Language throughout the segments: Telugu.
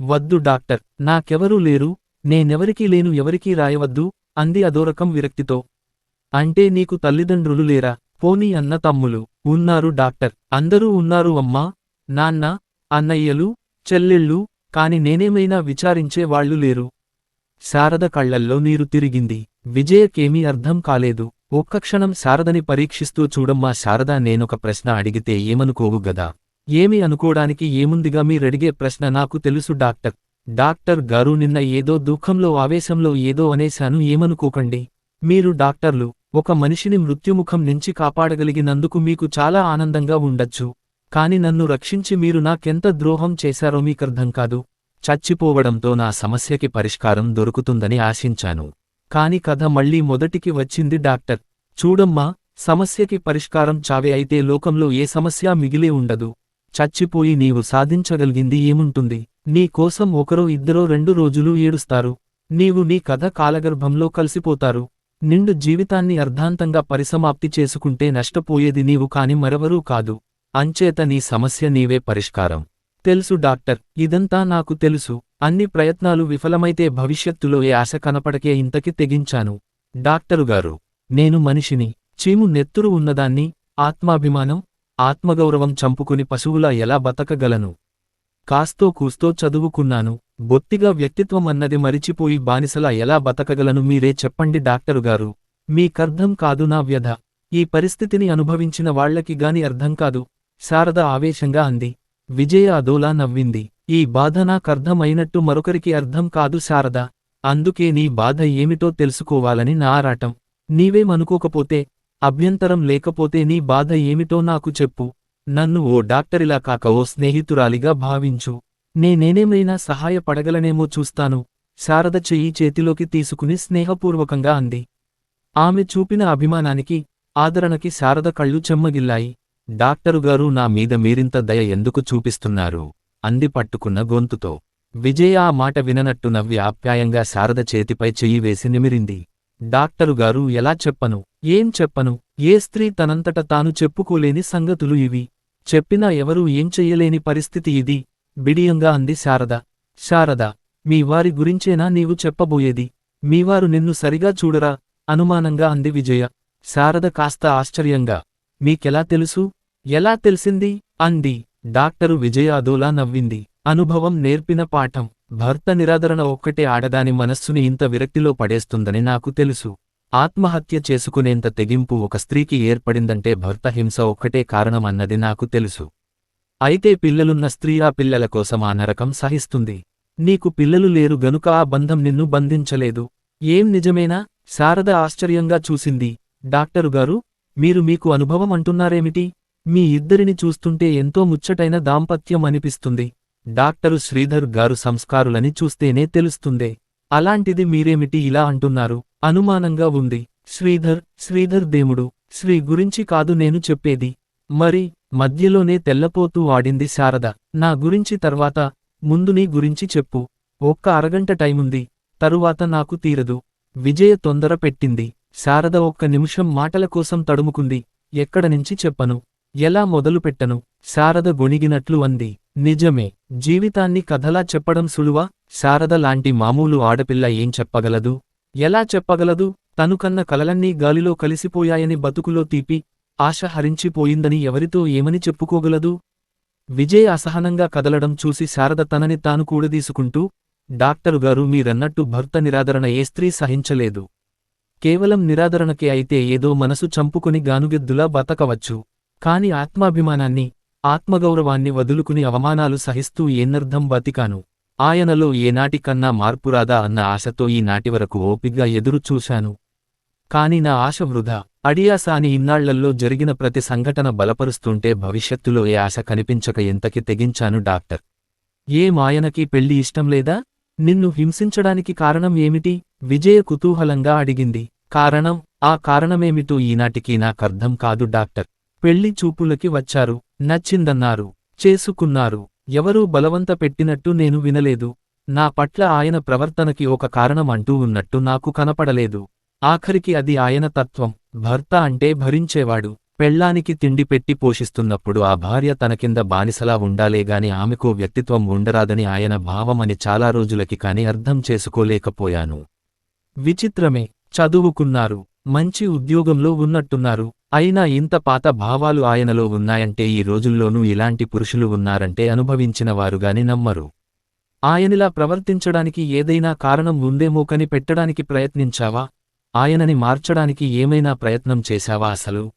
వద్దు డాక్టర్ నాకెవరూ లేరు నేనెవరికీ లేను ఎవరికీ రాయవద్దు అంది అదోరకం విరక్తితో. అంటే నీకు తల్లిదండ్రులు లేరా? పోనీ అన్న తమ్ములు ఉన్నారు డాక్టర్. అందరూ ఉన్నారు అమ్మా నాన్న అన్నయ్యలు చెల్లెళ్ళు కాని నేనేమైనా విచారించే వాళ్ళు లేరు. శారద కళ్ళల్లో నీరు తిరిగింది. విజయకేమీ అర్థం కాలేదు. ఒక్క క్షణం శారదని పరీక్షిస్తూ చూడమ్మా శారద నేనొక ప్రశ్న అడిగితే ఏమనుకోవు గదా? ఏమి అనుకోడానికి ఏముందిగా మీరడిగే ప్రశ్న నాకు తెలుసు డాక్టర్. డాక్టర్ గారు నిన్న ఏదో దుఃఖంలో ఆవేశంలో ఏదో అనేశాను ఏమనుకోకండి. మీరు డాక్టర్లు. ఒక మనిషిని మృత్యుముఖం నుంచి కాపాడగలిగినందుకు మీకు చాలా ఆనందంగా ఉండొచ్చు. కాని నన్ను రక్షించి మీరు నాకెంత ద్రోహం చేశారో మీకర్థం కాదు. చచ్చిపోవడంతో నా సమస్యకి పరిష్కారం దొరుకుతుందని ఆశించాను. కాని కథ మళ్ళీ మొదటికి వచ్చింది డాక్టర్. చూడమ్మా సమస్యకి పరిష్కారం చావే అయితే లోకంలో ఏ సమస్య మిగిలే ఉండదు. చచ్చిపోయి నీవు సాధించగలిగింది ఏముంటుంది? నీ కోసం ఒకరో ఇద్దరో రెండు రోజులు ఏడుస్తారు. నీవు నీ కథ కాలగర్భంలో కలిసిపోతారు. నిండు జీవితాన్ని అర్ధాంతంగా పరిసమాప్తి చేసుకుంటే నష్టపోయేది నీవు కాని మరెవరూ కాదు. అంచేత నీ సమస్య నీవే పరిష్కారం. తెలుసు డాక్టర్ ఇదంతా నాకు తెలుసు. అన్ని ప్రయత్నాలు విఫలమైతే భవిష్యత్తులో ఏ ఆశ కనపడకే ఇంతకి తెగించాను. డాక్టరుగారు నేను మనిషిని. చీము నెత్తురు ఉన్నదాన్ని ఆత్మాభిమానం ఆత్మగౌరవం చంపుకుని పశువులా ఎలా బతకగలను? కాస్తో కూస్తో చదువుకున్నాను బొత్తిగా వ్యక్తిత్వం అన్నది మరిచిపోయి బానిసలా ఎలా బతకగలను మీరే చెప్పండి డాక్టరుగారు మీకర్ధం కాదు నా వ్యధ. ఈ పరిస్థితిని అనుభవించిన వాళ్ళకి గాని అర్థం కాదు. శారద ఆవేశంగా అంది. విజయ అదోలా నవ్వింది. ఈ బాధ నాకర్థం అయినట్టు మరొకరికి అర్థం కాదు శారద. అందుకే నీ బాధ ఏమిటో తెలుసుకోవాలని నా ఆరాటం. నీవేమనుకోకపోతే అభ్యంతరం లేకపోతే నీ బాధ ఏమిటో నాకు చెప్పు. నన్ను ఓ డాక్టరిలా కాక ఓ స్నేహితురాలిగా భావించు. నేనేనేమైనా సహాయపడగలనేమో చూస్తాను. శారద చెయ్యి చేతిలోకి తీసుకుని స్నేహపూర్వకంగా అంది. ఆమె చూపిన అభిమానానికి ఆదరణకి శారద కళ్ళు చెమ్మగిల్లాయి. డాక్టరుగారు నా మీద మీరింత దయ ఎందుకు చూపిస్తున్నారు? అంది పట్టుకున్న గొంతుతో. విజయ ఆ మాట విననట్టు నవ్వి ఆప్యాయంగా శారద చేతిపై చెయ్యి వేసి నిమిరింది. డాక్టరుగారు ఎలా చెప్పను? ఏం చెప్పను? ఏ స్త్రీ తనంతట తాను చెప్పుకోలేని సంగతులు ఇవి. చెప్పినా ఎవరూ ఏం చెయ్యలేని పరిస్థితి ఇది. బిడియంగా అంది శారద. శారద మీ వారి గురించేనా నీవు చెప్పబోయేది? మీవారు నిన్ను సరిగా చూడరా? అనుమానంగా అంది విజయ. శారద కాస్త ఆశ్చర్యంగా. మీకెలా తెలుసు? ఎలా తెలిసింది? అంది. డాక్టరు విజయ అదోలా నవ్వింది. అనుభవం నేర్పిన పాఠం. భర్త నిరాదరణ ఒక్కటే ఆడదాని మనస్సుని ఇంత విరక్తిలో పడేస్తుందని నాకు తెలుసు. ఆత్మహత్య చేసుకునేంత తెగింపు ఒక స్త్రీకి ఏర్పడిందంటే భర్త హింస ఒక్కటే కారణమన్నది నాకు తెలుసు. అయితే పిల్లలున్న స్త్రీ ఆ పిల్లల కోసం ఆ నరకం సహిస్తుంది. నీకు పిల్లలు లేరు గనుక ఆ బంధం నిన్ను బంధించలేదు. ఏం నిజమేనా? శారద ఆశ్చర్యంగా చూసింది. డాక్టరుగారు మీరు మీకు అనుభవం అంటున్నారేమిటి? మీ ఇద్దరిని చూస్తుంటే ఎంతో ముచ్చటైన దాంపత్యం అనిపిస్తుంది. డాక్టరు శ్రీధర్ గారు సంస్కారులని చూస్తేనే తెలుస్తుందే. అలాంటిది మీరేమిటి ఇలా అంటున్నారు? అనుమానంగా ఉంది. శ్రీధర్ శ్రీధర్ దేముడు శ్రీ గురించి కాదు నేను చెప్పేది. మరి మధ్యలోనే తెల్లపోతూ ఆడింది శారద. నా గురించి తర్వాత ముందు నీ గురించి చెప్పు. ఒక్క అరగంట టైముంది. తరువాత నాకు తీరదు. విజయ తొందర పెట్టింది. శారద ఒక్క నిమిషం మాటల కోసం తడుముకుంది. ఎక్కడ నుంచి చెప్పను? ఎలా మొదలుపెట్టను శారద గొణిగినట్లు అంది. నిజమే. జీవితాన్ని కథలా చెప్పడం సులువా? శారద లాంటి మామూలు ఆడపిల్ల ఏం చెప్పగలదు? ఎలా చెప్పగలదు? తను కన్న కలలన్నీ గాలిలో కలిసిపోయాయని బతుకులో తీపి ఆశ హరించిపోయిందని ఎవరితో ఏమని చెప్పుకోగలదు? విజయ్ అసహనంగా కదలడం చూసి శారద తనని తాను కూడదీసుకుంటూ డాక్టరుగారు మీరన్నట్టు భర్త నిరాదరణ ఏ స్త్రీ సహించలేదు. కేవలం నిరాదరణకే అయితే ఏదో మనసు చంపుకుని గానుగెద్దులా బతకవచ్చు. కాని ఆత్మాభిమానాన్ని ఆత్మగౌరవాన్ని వదులుకుని అవమానాలు సహిస్తూ ఏనర్థం బతికాను. ఆయనలో ఏనాటికన్నా మార్పురాదా అన్న ఆశతో ఈనాటి వరకు ఓపిగ్గా ఎదురుచూశాను కాని నా ఆశ వృధా. అడియాసాని ఇన్నాళ్ళల్లో జరిగిన ప్రతి సంఘటన బలపరుస్తుంటే భవిష్యత్తులో ఏ ఆశ కనిపించక ఎంతకి తెగించాను డాక్టర్. ఏ మాయనకి పెళ్ళి ఇష్టం లేదా? నిన్ను హింసించడానికి కారణం ఏమిటి? విజయ కుతూహలంగా అడిగింది. కారణం? ఆ కారణమేమిటో ఈనాటికి నాకర్థం కాదు డాక్టర్. పెళ్ళి చూపులకి వచ్చారు. నచ్చిందన్నారు. చేసుకున్నారు. ఎవరూ బలవంత పెట్టినట్టు నేను వినలేదు. నా పట్ల ఆయన ప్రవర్తనకి ఒక కారణం అంటూ ఉన్నట్టు నాకు కనపడలేదు. ఆఖరికి అది ఆయన తత్వం. భర్త అంటే భరించేవాడు. పెళ్ళానికి తిండి పెట్టి పోషిస్తున్నప్పుడు ఆ భార్య తన కింద బానిసలా ఉండాలేగాని ఆమెకో వ్యక్తిత్వం ఉండరాదని ఆయన భావమని చాలా రోజులకి కాని అర్థం చేసుకోలేకపోయాను. విచిత్రమే. చదువుకున్నారు. మంచి ఉద్యోగంలో ఉన్నట్టున్నారు. అయినా ఇంత పాత భావాలు ఆయనలో ఉన్నాయంటే ఈ రోజుల్లోనూ ఇలాంటి పురుషులు ఉన్నారంటే అనుభవించిన వారుగాని నమ్మరు. ఆయనిలా ప్రవర్తించడానికి ఏదైనా కారణం ఉందేమో కని పెట్టడానికి ప్రయత్నించావా? ఆయనని మార్చడానికి ఏమైనా ప్రయత్నం చేశావా అసలు?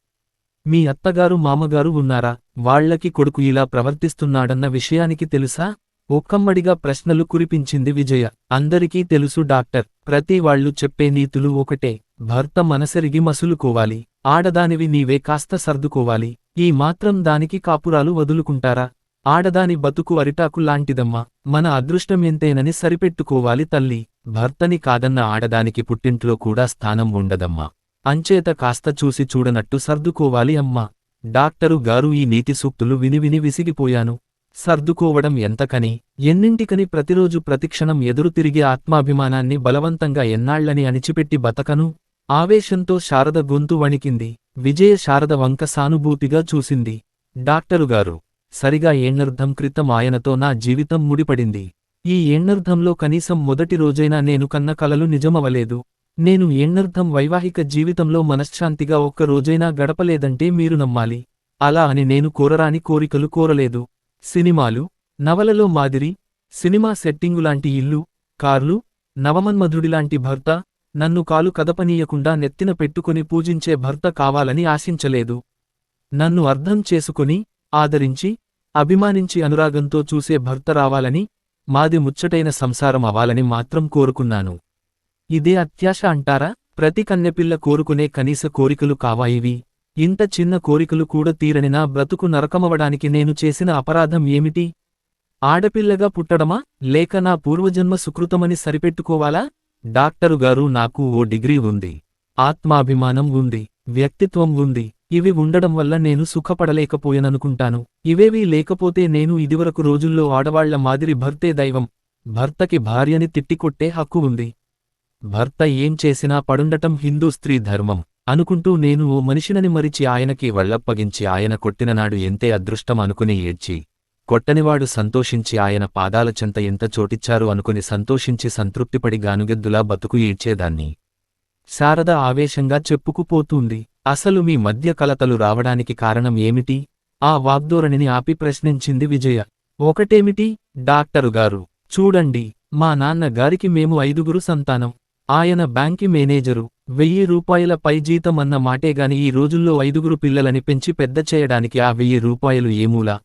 మీ అత్తగారు మామగారు ఉన్నారా? వాళ్ళకి కొడుకు ఇలా ప్రవర్తిస్తున్నాడన్న విషయానికి తెలుసా? ఒక్కమ్మడిగా ప్రశ్నలు కురిపించింది విజయ. అందరికీ తెలుసు డాక్టర్. ప్రతి వాళ్ళు చెప్పే నీతులు ఒకటే. భర్త మనసరిగి మసులుకోవాలి. ఆడదానివి నీవే కాస్త సర్దుకోవాలి. ఈ మాత్రం దానికి కాపురాలు వదులుకుంటారా? ఆడదాని బతుకు అరిటాకు లాంటిదమ్మా. మన అదృష్టం ఎంతేనని సరిపెట్టుకోవాలి తల్లి. భర్తని కాదన్న ఆడదానికి పుట్టింట్లో కూడా స్థానం ఉండదమ్మా. అంచేత కాస్త చూసి చూడనట్టు సర్దుకోవాలి అమ్మా. డాక్టరు గారు ఈ నీతి సూక్తులు విని విని విసిగిపోయాను. సర్దుకోవడం ఎంతకని ఎన్నింటికని ప్రతిరోజు ప్రతిక్షణం ఎదురుతిరిగే ఆత్మాభిమానాన్ని బలవంతంగా ఎన్నాళ్ళని అణిచిపెట్టి బతకను? ఆవేశంతో శారద గొంతు వణికింది. విజయ శారద వంక సానుభూతిగా చూసింది. డాక్టరుగారు సరిగా ఏణ్నర్ధం క్రితం ఆయనతో నా జీవితం ముడిపడింది. ఈ ఏణ్నర్ధంలో కనీసం మొదటి రోజైనా నేను కన్న కలలు నిజమవలేదు. నేను ఏణ్నర్ధం వైవాహిక జీవితంలో మనశ్శాంతిగా ఒక్క రోజైనా గడపలేదంటే మీరు నమ్మాలి. అలా అని నేను కోరరాని కోరికలు కోరలేదు. సినిమాలు నవలలో మాదిరి సినిమా సెట్టింగులాంటి ఇల్లు కార్లు నవమన్మధుడిలాంటి భర్త నన్ను కాలు కదపనీయకుండా నెత్తిన పెట్టుకుని పూజించే భర్త కావాలని ఆశించలేదు. నన్ను అర్థం చేసుకుని ఆదరించి అభిమానించి అనురాగంతో చూసే భర్త రావాలని మాది ముచ్చటైన సంసారం అవ్వాలని మాత్రం కోరుకున్నాను. ఇదే అత్యాశ అంటారా? ప్రతి కన్నెపిల్ల కోరుకునే కనీస కోరికలు కావా ఇవి? ఇంత చిన్న కోరికలు కూడా తీరని నా బ్రతుకు నరకమవడానికి నేను చేసిన అపరాధం ఏమిటి? ఆడపిల్లగా పుట్టడమా? లేక నా పూర్వజన్మ సుకృతమని సరిపెట్టుకోవాలా? డాక్టరుగారు నాకు ఓ డిగ్రీ ఉంది. ఆత్మాభిమానం ఉంది. వ్యక్తిత్వం ఉంది. ఇవి ఉండడం వల్ల నేను సుఖపడలేకపోయాననుకుంటాను. ఇవేవీ లేకపోతే నేను ఇదివరకు రోజుల్లో ఆడవాళ్ళ మాదిరి భర్తే దైవం. భర్తకి భార్యని తిట్టికొట్టే హక్కు ఉంది. భర్త ఏం చేసినా పడుండటం హిందూ స్త్రీ ధర్మం. అనుకుంటూ నేను ఓ మనిషినని మరిచి ఆయనకి వళ్ళప్పగించి ఆయన కొట్టిననాడు ఎంతే అదృష్టం అనుకుని ఏడ్చి కొట్టనివాడు సంతోషించి ఆయన పాదాల చెంత ఎంత చోటిచ్చారు అనుకుని సంతోషించి సంతృప్తిపడి గానుగెద్దులా బతుకు ఈడ్చేదాన్ని. శారద ఆవేశంగా చెప్పుకుపోతుంది అసలు మీ మధ్య కలతలు రావడానికి కారణం ఏమిటి? ఆ వాగ్ధోరణిని ఆపి ప్రశ్నించింది విజయ. ఒకటేమిటి? డాక్టరుగారు చూడండి మా నాన్నగారికి మేము ఐదుగురు సంతానం. ఆయన బ్యాంకి మేనేజరు. వెయ్యి రూపాయల పై జీతం అన్న మాటేగాని ఈ రోజుల్లో ఐదుగురు పిల్లలని పెంచి పెద్ద చేయడానికి ఆ వెయ్యి రూపాయలు ఏమూలా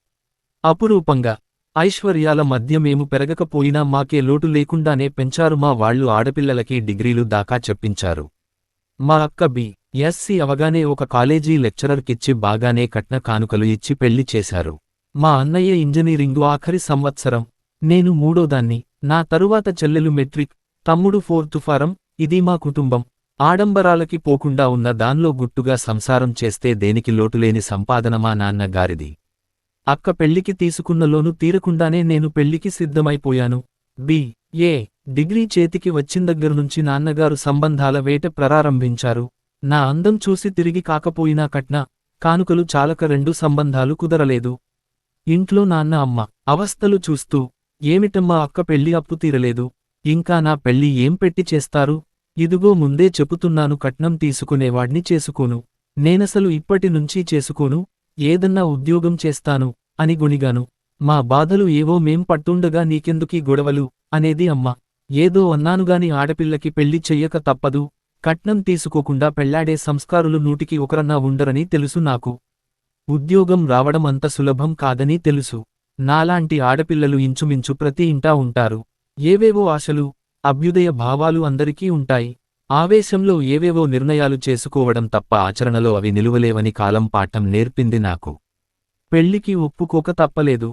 అపురూపంగా. ఐశ్వర్యాల మధ్య మేము పెరగకపోయినా మాకే లోటు లేకుండానే పెంచారు మా వాళ్ళు ఆడపిల్లలకి డిగ్రీలు దాకా చెప్పించారు. మా అక్క బి. ఎస్సి అవగానే ఒక కాలేజీ లెక్చరర్కిచ్చి బాగానే కట్న కానుకలు ఇచ్చి పెళ్ళి చేశారు. మా అన్నయ్య ఇంజనీరింగు ఆఖరి సంవత్సరం. నేను మూడోదాన్ని. నా తరువాత చెల్లెలు మెట్రిక్. తమ్ముడు ఫోర్తు ఫారం ఇది మా కుటుంబం. ఆడంబరాలకి పోకుండా ఉన్న దాన్లో గుట్టుగా సంసారం చేస్తే దేనికి లోటులేని సంపాదన మా నాన్న గారిది. అక్క పెళ్ళికి తీసుకున్న లోను తీరకుండానే నేను పెళ్ళికి సిద్ధమైపోయాను. బి. ఏ. డిగ్రీ చేతికి వచ్చిందగ్గరనుంచి నాన్నగారు సంబంధాల వేట ప్రారంభించారు. నా అందం చూసి తిరిగి కాకపోయినా కట్న కానుకలు చాలక రెండు సంబంధాలు కుదరలేదు. ఇంట్లో నాన్న అమ్మ అవస్థలు చూస్తూ ఏమిటమ్మా అక్క పెళ్ళి అప్పు తీరలేదు. ఇంకా నా పెళ్ళి ఏం పెట్టి చేస్తారు? ఇదిగో ముందే చెపుతున్నాను కట్నం తీసుకునేవాడ్ని చేసుకోను. నేనసలు ఇప్పటి నుంచి చేసుకోను ఏదన్నా ఉద్యోగం చేస్తాను అని గుణిగాను. మా బాధలు ఏవో మేం పట్టుండగా నీకెందుకీ గొడవలు? అనేది అమ్మ. ఏదో అన్నానుగాని ఆడపిల్లకి పెళ్ళి చెయ్యక తప్పదు. కట్నం తీసుకోకుండా పెళ్ళాడే సంస్కారులు నూటికి ఒకరన్నా ఉండరని తెలుసు నాకు. ఉద్యోగం రావడం అంత సులభం కాదని తెలుసు. నాలాంటి ఆడపిల్లలు ఇంచుమించు ప్రతి ఇంటా ఉంటారు. ఏవేవో ఆశలు అభ్యుదయ భావాలు అందరికీ ఉంటాయి. ఆవేశంలో ఏవేవో నిర్ణయాలు చేసుకోవడం తప్ప ఆచరణలో అవి నిలువలేవని కాలం పాఠం నేర్పింది నాకు. పెళ్ళికి ఒప్పుకోక తప్పలేదు.